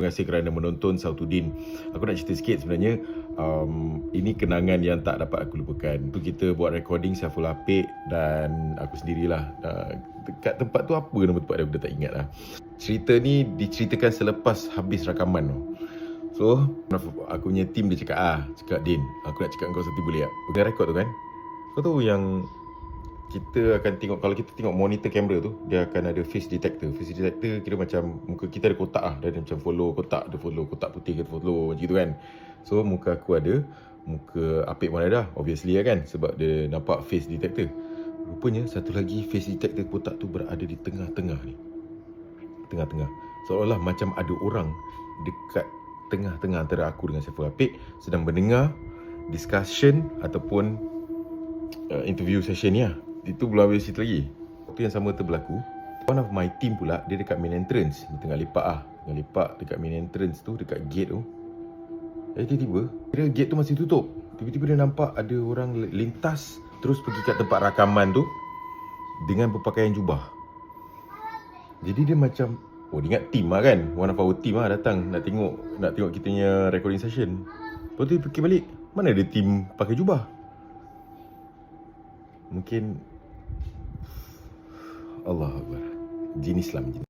Terima kasih kerana menonton Sautuddin. Aku nak cerita sikit sebenarnya um, ini kenangan yang tak dapat aku lupakan. Tu kita buat recording Saiful Apik dan aku sendirilah. Uh, dekat tempat tu apa nama tempat dia aku dah tak ingat lah. Cerita ni diceritakan selepas habis rakaman tu. So, aku punya team dia cakap ah, cakap Din, aku nak cakap kau satu boleh tak? Aku dah record tu kan. Kau tahu yang kita akan tengok kalau kita tengok monitor kamera tu dia akan ada face detector. Face detector kira macam muka kita ada kotak ah dia ada macam follow kotak dia follow kotak putih ke follow macam gitu kan. So muka aku ada muka Apik pun ada obviously lah kan sebab dia nampak face detector. Rupanya satu lagi face detector kotak tu berada di tengah-tengah ni. Tengah-tengah. Seolah-olah macam ada orang dekat tengah-tengah antara aku dengan Saiful Apik sedang mendengar discussion ataupun uh, interview session ni lah itu belum habis cerita lagi. Waktu yang sama tu berlaku One of my team pula Dia dekat main entrance. Dia tengah lepak ah. Tengah lepak dekat main entrance tu Dekat gate tu. Eh tiba-tiba Kira gate tu masih tutup. Tiba-tiba dia nampak Ada orang lintas Terus pergi kat tempat rakaman tu Dengan berpakaian jubah. Jadi dia macam Oh dia ingat team lah kan? One of our team lah datang Nak tengok Nak tengok kita punya recording session. Lepas tu dia fikir balik Mana ada team pakai jubah Mungkin Allah Akbar Jin Islam jin.